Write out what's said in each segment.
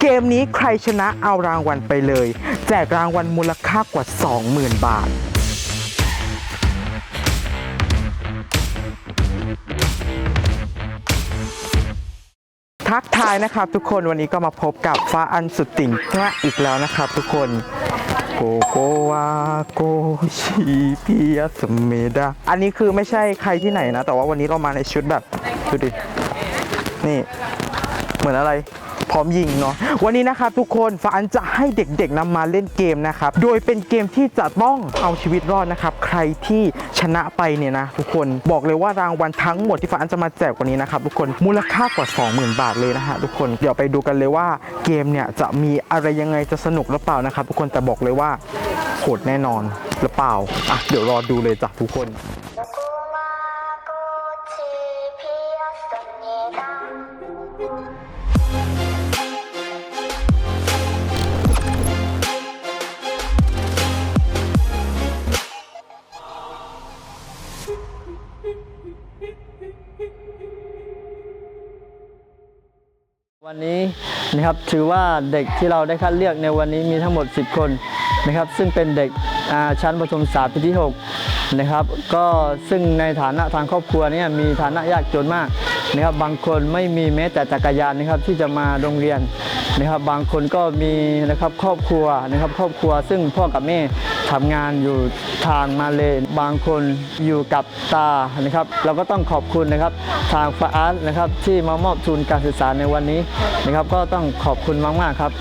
เกมนี้ใครชนะเอารางวัลไปเลย แจกรางวัลมูลค่ากว่า 20,000 บาท ทักทายนะครับทุกคนวันนี้ก็มาพบกับฟ้าอันสุดติ่งแง่อีกแล้วนะครับทุกคนโกโกวาโกชีพิยสเมดาอันนี้คือไม่ใช่ใครที่ไหนนะ แต่ว่าวันนี้เรามาในชุดแบบ ดูดิ นี่ เหมือนอะไร พร้อมยิงเนาะวันนี้นะครับทุกคนฟานจะให้เด็กๆนำมาเล่นเกมนะครับโดยเป็นเกมที่จะต้องเอาชีวิตรอดนะครับใครที่ชนะไปเนี่ยนะทุกคนบอกเลยว่ารางวัลทั้งหมดที่ฟานจะมาแจกวันนี้นะครับทุกคนมูลค่ากว่า 20,000 บาทเลยนะฮะทุกคนเดี๋ยวไปดูกันเลยว่าเกมเนี่ยจะมีอะไรยังไงจะสนุกหรือเปล่านะครับทุกคนแต่บอกเลยว่าโหดแน่นอนหรือเปล่าอะเดี๋ยวรอดูเลยจ้ะทุกคน นะครับถือว่าเด็กที่เราได้คัดเลือกในวันนี้มีทั้งหมด 10 คนนะครับซึ่งเป็นเด็กชั้นประถมศึกษาปีที่ 6 นะครับ ก็ซึ่งในฐานะทางครอบครัวเนี่ยมีฐานะยากจนมาก นะครับบางคนไม่มีแม้แต่จักรยานนะครับที่จะมาโรงเรียนนะครับ บางคนก็มีนะครับครอบครัวนะครับ ครอบครัวซึ่งพ่อกับแม่ทำงานอยู่ทางมาเลยบางคนอยู่กับตานะครับ เราก็ต้องขอบคุณนะครับทางฟ้าอาร์ตนะครับที่มามอบทุนการศึกษาในวันนี้นะครับ ก็ต้องขอบคุณมากๆครับ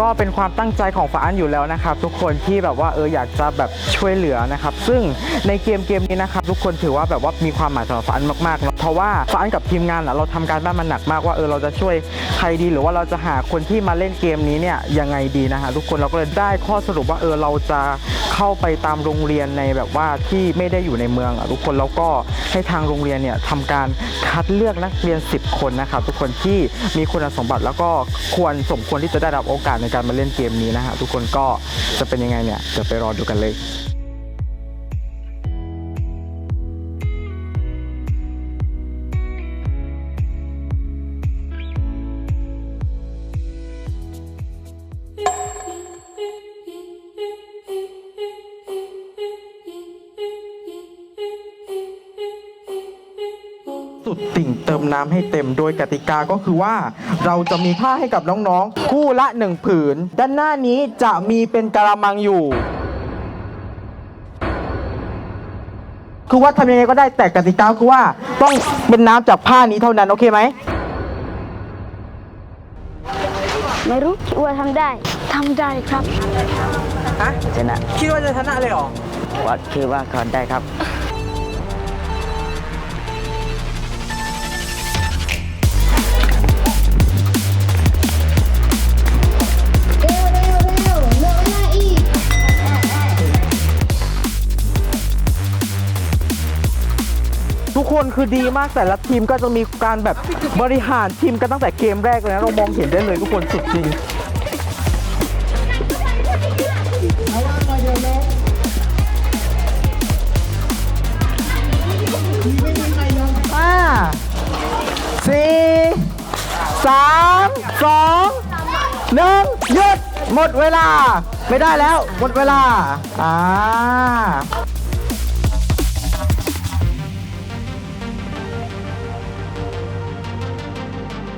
ก็เป็นความตั้งใจของฟ้าอันอยู่แล้วนะครับ ทุกคนที่แบบว่าเอออยากจะแบบช่วยเหลือนะครับ ซึ่งในเกมเกมนี้นะครับ ทุกคนถือว่าแบบว่ามีความหมายสำหรับฟ้าอันมากๆเนะเพราะว่าฟ้าอันกับทีมงานอะเราทำการบ้านมันหนักมากว่าเออเราจะช่วยใครดีหรือว่าเราจะหาคนที่มาเล่นเกมนี้เนี่ยยังไงดีนะฮะทุกคนเราก็เลยได้ข้อสรุปว่าเออเราจะเข้าไปตามโรงเรียนในแบบว่าที่ไม่ได้อยู่ในเมืองอะทุกคนแล้วก็ให้ทางโรงเรียนเนี่ยทำการคัดเลือกนักเรียน 10 คนนะครับทุกคนที่มีคุณสมบัติแล้วก็ควรสมควรที่จะได้รับโอกาสในการมาเล่นเกมนี้นะฮะทุกคนก็จะเป็นยังไงเนี่ยเดี๋ยวไปรอดูกันเลย ติ่งเติมน้ำให้เต็มโดยกติกาก็คือว่า เราจะมีผ้าให้กับน้องๆ คู่ละหนึ่งผืน ด้านหน้านี้จะมีเป็นกระมังอยู่ คือว่าทำยังไงก็ได้แต่กติกาคือว่าต้องเป็นน้ำจากผ้านี้เท่านั้นโอเคไหม ไม่รู้คิดว่าทำได้ทำได้ครับ ฮะชนะคิดว่าจะชนะเลยเหรอวัดคือว่าเขาได้ครับ กคนคือดีมากแต่ละทีมก็จะมีการแบบบริหารทีมกันตั้งแต่เกมแรกเลยนะเรามองเห็นได้เลยทุกคนสุดจริงห้าสี่สามสองหนึ่งหยุดหมดเวลา ไม่ได้แล้ว หมดเวลา อ่า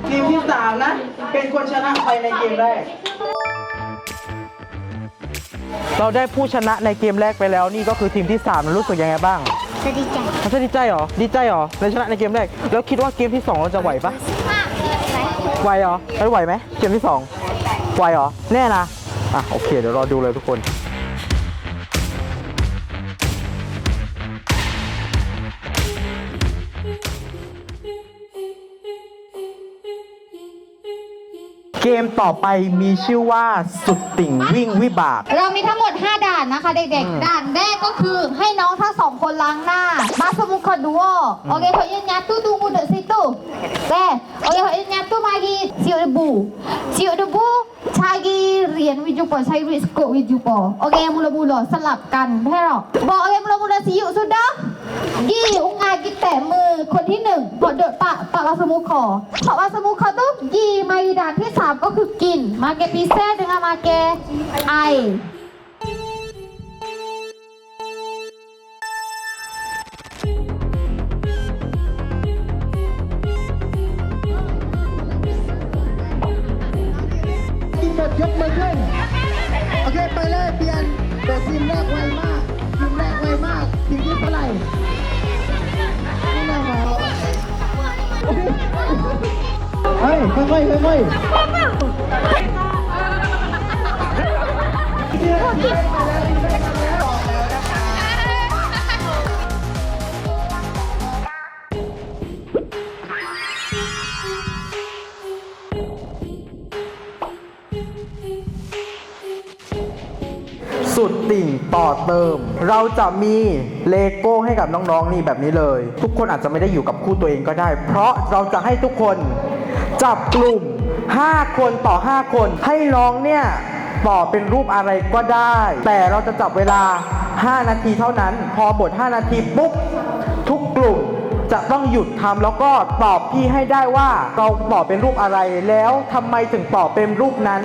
ทีมที่สามนะ เป็นคนชนะไปในเกมแรก เราได้ผู้ชนะในเกมแรกไปแล้วนี่ก็คือทีมที่3รู้สึกยังไงบ้างจะดีใจเขาจะดีใจเหรอ ดีใจเหรอในชนะในเกมแรก แล้วคิดว่าเกมที่2เราจะไหวปะไหวเหรอแล้วไหวไหมเกมที่2ไหวเหรอ แน่นะ อะโอเค เดี๋ยวรอดูเลยทุกคน เกมต่อไปมีชื่อว่าสุดติ่งวิ่งวิบาก เรามีทั้งหมด 5 ด่านนะคะเด็กๆ ด่านแรกก็คือให้น้องทั้งสองคนล้างหน้ามาสมุขดูโอโอเคเขายืนยันตู้ดูงูเดอะซิตู้แต่โอเคเขายืนยันตู้มากีเซียวเดบูเซียวเดบูชากีเรียนวิจูปอใช้ริสโกวิจูปอโอเคมูลมูลสลับกันแค่หรอบอกโอเคมูลมูลสิอยู่สุดเด้อ ยี่อุงอากิแตะมือคนที่หนึ่งพอเดดปะปะวาสมุขอปะวาสมุขอต้องยี่มาอีดานที่สามก็คือกิน มาเกปีแซ่ดึงอามาเกไอทีมหมดยกมือขึ้น โอเค ไปเลย เปลี่ยนแต่ทีมแรกไวมาก เฮ้ยค่อยๆค่อยสุดติ่งต่อเติม เราจะมีเลโก้ให้กับน้องๆนี่แบบนี้เลย ทุกคนอาจจะไม่ได้อยู่กับคู่ตัวเองก็ได้ เพราะเราจะให้ทุกคน จับกลุ่ม 5 คนต่อ 5 คน ให้น้องเนี่ยต่อเป็นรูปอะไรก็ได้ แต่เราจะจับเวลา 5 นาทีเท่านั้น พอหมด 5 นาทีปุ๊บ ทุกกลุ่มจะต้องหยุดทำแล้วก็ตอบพี่ให้ได้ว่าเราตอบเป็นรูปอะไรแล้วทำไมถึงตอบเป็นรูปนั้น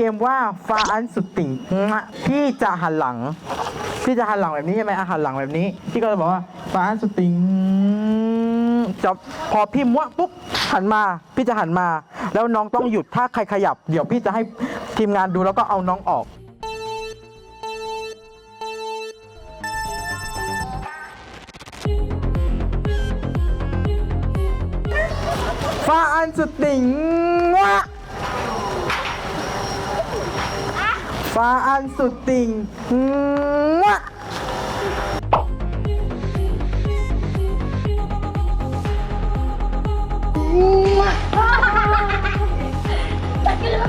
มีชื่อเกมว่าฟาอันสุดติ่งพี่จะหันหลัง พี่จะหันหลังแบบนี้ใช่ไหมอะหันหลังแบบนี้ พี่ก็จะบอกว่าฟาอันสุดติ่งจะพอพี่ม้วปุ๊บหันมา พี่จะหันมา แล้วน้องต้องหยุดถ้าใครขยับ เดี๋ยวพี่จะให้ทีมงานดูแล้วก็เอาน้องออกฟ้าอันสุดติ่งงะ ฟ้าอันสุดติ่งงะ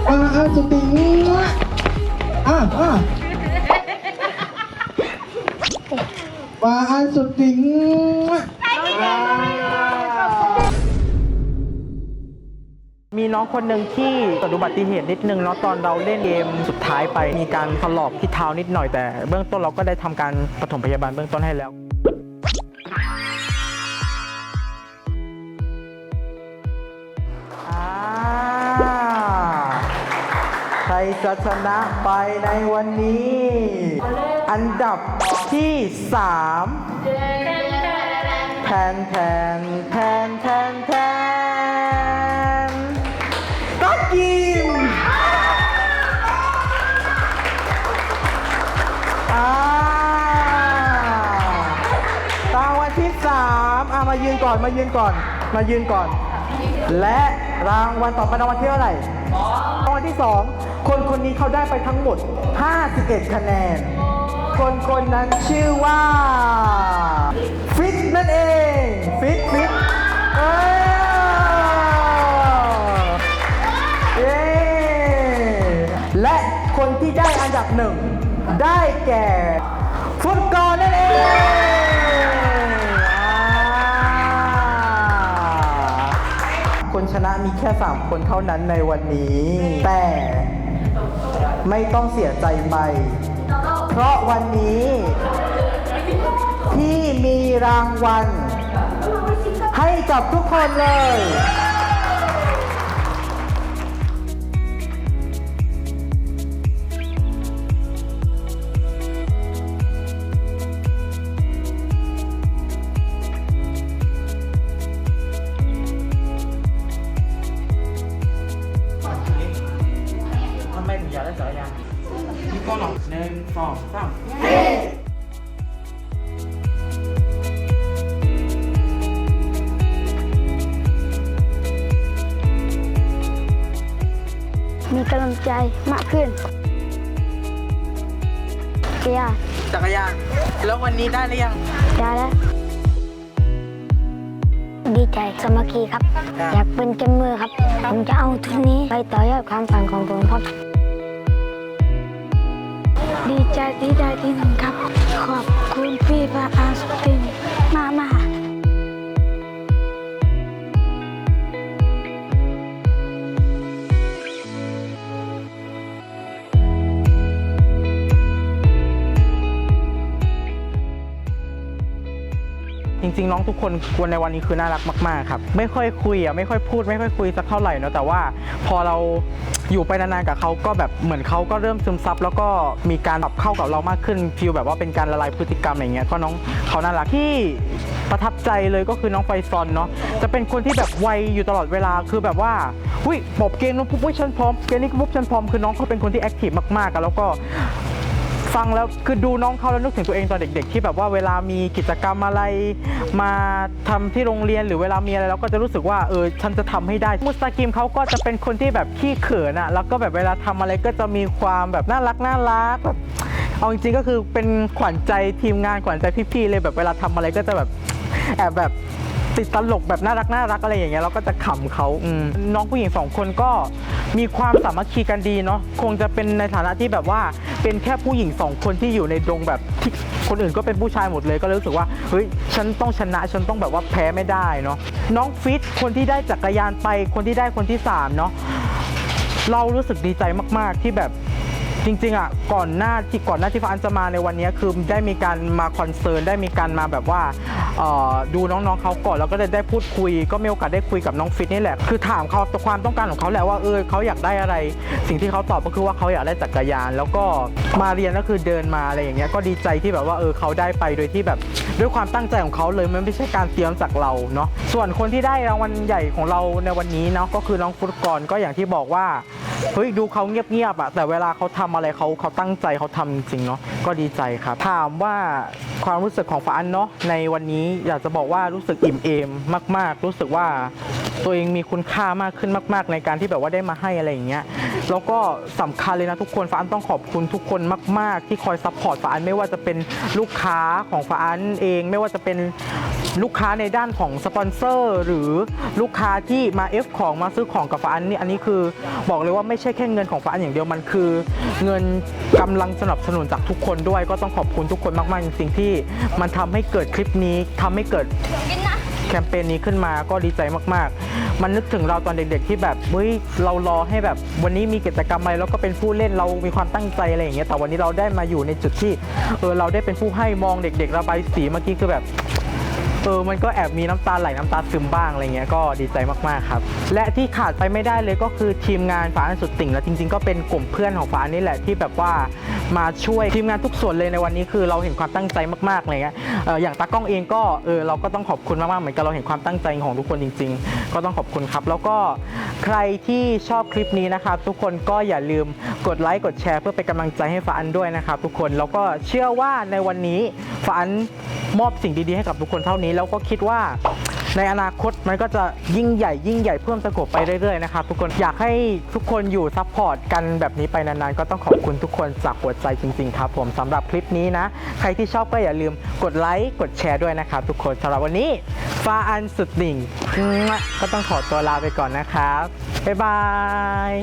อ่าอ่าสุดติงอ่าอ่าว่าอันสุดติงมีีน้องคนหนึ่งที่เกิดอุบัติเหตุนิดนึงเนาะตอนเราเล่นเกมสุดท้ายไป มีการถลอกที่เท้านิดหน่อยแต่ เบื้องต้นเราก็ได้ทำการปฐมพยาบาลเบื้องต้นให้แล้วใครจะชนะไปในวันนี้ อันดับที่สามแทนแทนแทนแทนแทน อ่ามายืนก่อนมายืนก่อน มายืนก่อน และรางวัลต่อไปรางวัลที่เท่าไหร่รางวัลที่สองคนคนนี้เขาได้ไปทั้งหมด 51 คะแนน คนคนนั้นชื่อว่า ฟิตนั่นเอง ฟิตฟิตเออเย้และคนที่ได้อันดับหนึ่งได้แก่ฟุตกอลนั่นเอง นะมีแค่ 3 คนเท่านั้นในวันนี้ แต่ไม่ต้องเสียใจไป เพราะวันนี้ที่มีรางวัลให้กับทุกคนเลย ใจมากขึ้นเจียจักรยานแล้ววันนี้ได้หรือยังได้แล้ว ดีใจสามัคคีครับครับ อยากเป็นเกมเมอร์ครับ ผมจะเอาทุนนี้ไปต่อยอดความฝันของผมครับ ดีใจที่ได้ที่หนึ่งครับ ขอบคุณพี่พระอาสตินมากมาก จริงๆ น้องทุกคนควรในวันนี้คือน่ารักมากๆครับ ไม่ค่อยคุยอะไม่ค่อยพูด ไม่ค่อยคุยสักเท่าไหร่เนอะแต่ว่าพอเราอยู่ไปนานๆกับเขาก็แบบเหมือนเขาก็เริ่มซึมซับ แล้วก็มีการปรับเข้ากับเรามากขึ้นฟีลแบบว่าเป็นการละลายพฤติกรรมอย่างเงี้ยก็น้องเขาน่ารักที่ประทับใจเลยก็คือน้องไฟซอนเนาะจะเป็นคนที่แบบไวอยู่ตลอดเวลาคือแบบว่าอุ้ยปบเกมนู้นปุ๊บอุ๊ยฉันพร้อมเกมนี้ปุ๊บฉันพร้อมคือน้องเขาเป็นคนที่แอคทีฟมากๆแล้วก็ ฟังแล้วคือดูน้องเขาแล้วนึกถึงตัวเองตอนเด็ก ๆ ที่แบบว่าเวลามีกิจกรรมอะไร มาทำที่โรงเรียนหรือเวลามีอะไรเราก็จะรู้สึกว่าเออฉันจะทำให้ได้มุสตากิมเขาก็จะเป็นคนที่แบบขี้เขินอะแล้วก็แบบเวลาทำอะไรก็จะมีความแบบน่ารักน่ารักแบบเอาจริงๆก็คือเป็นขวัญใจทีมงานขวัญใจพี่ๆเลยแบบเวลาทำอะไรก็จะแบบแอบแบบ ติดตลกแบบน่ารักน่ารักอะไรอย่างเงี้ยเราก็จะขำเขาอืมน้องผู้หญิงสองคนก็มีความสามัคคีกันดีเนาะคงจะเป็นในฐานะที่แบบว่าเป็นแค่ผู้หญิงสองคนที่อยู่ในดงแบบที่คนอื่นก็เป็นผู้ชายหมดเลยก็เลยรู้สึกว่าเฮ้ยฉันต้องชนะฉันต้องแบบว่าแพ้ไม่ได้เนาะน้องฟิตคนที่ได้จักรยานไปคนที่ได้คนที่สามเนาะเรารู้สึกดีใจมาก ๆ ที่แบบ จริงๆอะก่อนหน้าที่ก่อนหน้าที่ฟ้าอันจะมาในวันนี้คือได้มีการมาคอนเซิร์นได้มีการมาแบบว่าดูน้องๆเขาก่อนแล้วก็ได้ได้พูดคุย ก็มีโอกาสได้คุยกับน้องฟิตนี่แหละ คือถามเขาตัวความต้องการของเขาแหละว่าเออเขาอยากได้อะไร สิ่งที่เขาตอบก็คือว่าเขาอยากได้จักรยาน แล้วก็มาเรียนก็คือเดินมาอะไรอย่างเงี้ยก็ดีใจที่แบบว่าเออเขาได้ไปโดยที่แบบ ด้วยความตั้งใจของเขาเลยมันไม่ใช่การเตรียมจากเราเนาะส่วนคนที่ได้รางวัลใหญ่ของเราในวันนี้เนาะก็คือน้องฟุตกรก็อย่างที่บอกว่า เฮ้ยดูเขาเงียบๆอะแต่เวลาเขาทำอะไรเขาเขาตั้งใจเขาทำจริงเนาะก็ดีใจครับ ถามว่าความรู้สึกของฟ้าอันเนาะในวันนี้อยากจะบอกว่ารู้สึกอิ่มเอมมาก ๆ รู้สึกว่าตัวเองมีคุณค่ามากขึ้นมาก ๆ ในการที่แบบว่าได้มาให้อะไรอย่างเงี้ยแล้วก็สำคัญเลยนะทุกคนฟ้าอันต้องขอบคุณทุกคนมาก ๆ ที่คอยซัพพอร์ตฟ้าอันไม่ว่าจะเป็นลูกค้าของฟ้าอันเอง ไม่ว่าจะเป็นลูกค้าในด้านของสปอนเซอร์ หรือลูกค้าที่มาเอฟของมาซื้อของกับฟ้าอันนี่อันนี้คือบอกเลยว่าไม่ใช่แค่เงินของฟ้าอันอย่างเดียวมันคือ เงินกำลังสนับสนุนจากทุกคนด้วย ก็ต้องขอบคุณทุกคนมากๆจริงๆที่มันทำให้เกิดคลิปนี้ทำให้เกิด แคมเปญนี้ขึ้นมาก็ดีใจมาก ๆ มันนึกถึงเราตอนเด็ก ๆ ที่แบบเฮ้ยเรารอให้แบบ วันนี้มีกิจกรรมอะไรแล้วก็เป็นผู้เล่นเรามีความตั้งใจอะไรอย่างเงี้ยแต่วันนี้เราได้มาอยู่ในจุดที่เออเราได้เป็นผู้ให้มองเด็ก ๆ ระบายสีเมื่อกี้คือแบบ เออมันก็แอบมีน้ำตาไหลน้ำตาซึมบ้างอะไรเงี้ยก็ดีใจมากๆครับ และที่ขาดไปไม่ได้เลยก็คือทีมงานฟ้าอันสุดติ่งและจริง ๆ ก็เป็นกลุ่มเพื่อนของฟ้านี่แหละที่แบบว่ามาช่วยทีมงานทุกส่วนเลยในวันนี้คือเราเห็นความตั้งใจมากๆอะไรเงี้ยอออย่างตากล้องเองก็เออเราก็ต้องขอบคุณมากๆเหมือนกันเราเห็นความตั้งใจของทุกคนจริง ๆ ก็ต้องขอบคุณครับ แล้วก็ใครที่ชอบคลิปนี้นะครับ ทุกคนก็อย่าลืมกดไลค์กดแชร์เพื่อเป็นกำลังใจให้ฟ้าอันด้วยนะครับ ทุกคนแล้วก็เชื่อว่าในวันนี้ฟ้าอัน มอบสิ่งดีๆให้กับทุกคนเท่านี้ แล้วก็คิดว่าในอนาคตมันก็จะยิ่งใหญ่ยิ่งใหญ่เพิ่มสกปไปเรื่อยๆนะครับทุกคนอยากให้ทุกคนอยู่ซัพพอร์ตกันแบบนี้ไปนานๆ ก็ต้องขอบคุณทุกคนจากหัวใจจริงๆครับผมสำหรับคลิปนี้นะ ใครที่ชอบก็อย่าลืมกดไลค์กดแชร์ด้วยนะครับทุกคนสำหรับวันนี้ฟ้าอันสุดดิ่ง ก็ต้องขอตัวลาไปก่อนนะครับบ๊ายบาย